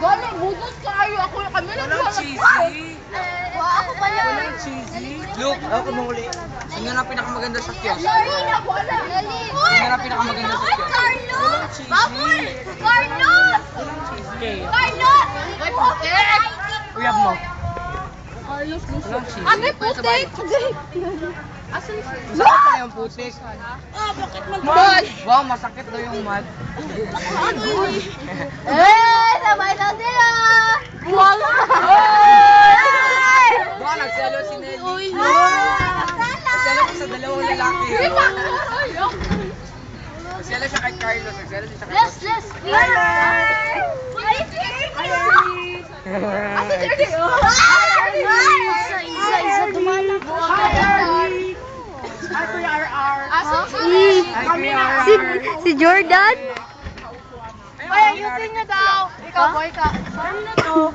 Gano, budot kayo. Ako kami lang Walang cheesy. Wow, ako pala. Walang cheesy. Look, ako kumuli. Sino na pinakamaganda sa kiosk? Sorry na, wala. Sino na pinakamaganda sa kiosk? Carlos! Baboy! Carlos! Carlos! Putik! Uyab mo. Carlos, cheesy. Ah, may putik! Asan siya? Masakit pala yung putik. Ah, bakit Mad! mag Wow, masakit daw yung mad. Ano yun? Eh, sabay na sila! Wala! Wow, nagselo si Nelly. Uy! Nagselo ko sa dalawang lalaki. Nagselo siya kay Carlos. Nagselo siya kay Let's, let's, Asa Jerry? Isa, isa, isa, dumala po. Asa Si, si Jordan? Ay, ayusin niyo daw. Ikaw, boy ka. Saan na to?